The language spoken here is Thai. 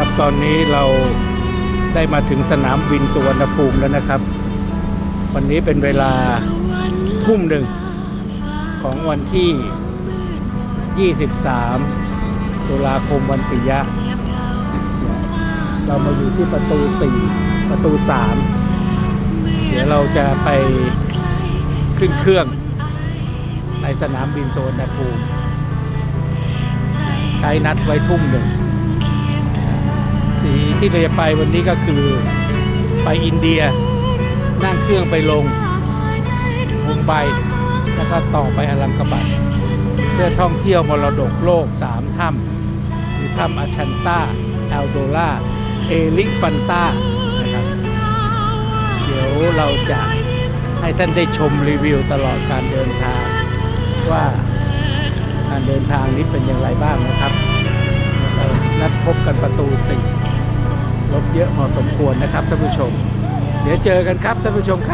ครับตอนนี้เราได้มาถึงสนามบินสุวรรณภูมิแล้วนะครับ วันนี้เป็นเวลาทุ่มหนึ่งของวันที่ 23 ตุลาคมวันปิยะ เรามาอยู่ที่ประตู 4 ประตู 3 เดี๋ยวเราจะไปขึ้นเครื่องในสนามบินสุวรรณภูมิไกด์นัดไว้ทุ่มหนึ่ง ที่เราจะไปวันนี้ก็คือไปอินเดีย นั่งเครื่องไปลงมุมไบแล้วก็ต่อไปอารัมกบัตเพื่อท่องเที่ยวมรดกโลกสามถ้ำคือถ้ำอาชันตาแอลโดล่าเอลิฟันตานะครับ เดี๋ยวเราจะให้ท่านได้ชมรีวิวตลอดการเดินทางว่าการเดินทางนี้เป็นอย่างไรบ้างนะครับ เรานัดพบกันประตูสี่ ลบเยอะพอสมควรนะครับท่านผู้ชม เดี๋ยวเจอกันครับท่านผู้ชมครับ